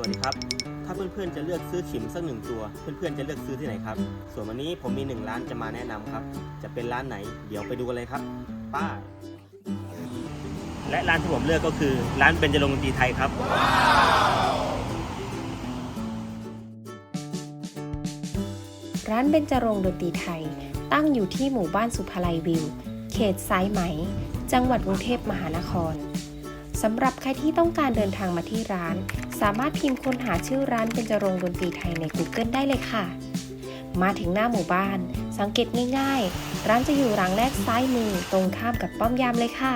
สวัสดีครับ ถ้าเพื่อนๆจะเลือกซื้อขิมสักหนึ่งตัว เพื่อนๆจะเลือกซื้อที่ไหนครับ ส่วนวันนี้ผมมีหนึ่งร้านจะมาแนะนำครับ จะเป็นร้านไหน เดี๋ยวไปดูกันเลยครับ ป้า และร้านที่ผมเลือกก็คือ ร้านเบญจรงดนตรีไทยครับ ร้านเบญจรงดนตรีไทย ตั้งอยู่ที่หมู่บ้านสุภาลัยวิว เขตสายไหม จังหวัดกรุงเทพมหานคร สำหรับใครที่ต้องการเดินทางมาที่ร้าน สามารถพิมพ์ค้นหาชื่อร้านเป็นจรงดนตรีไทยใน Google ได้เลยค่ะ มาถึงหน้าหมู่บ้าน สังเกตง่ายๆ ร้านจะอยู่หลังแรกซ้ายมือตรงข้ามกับป้อมยามเลยค่ะ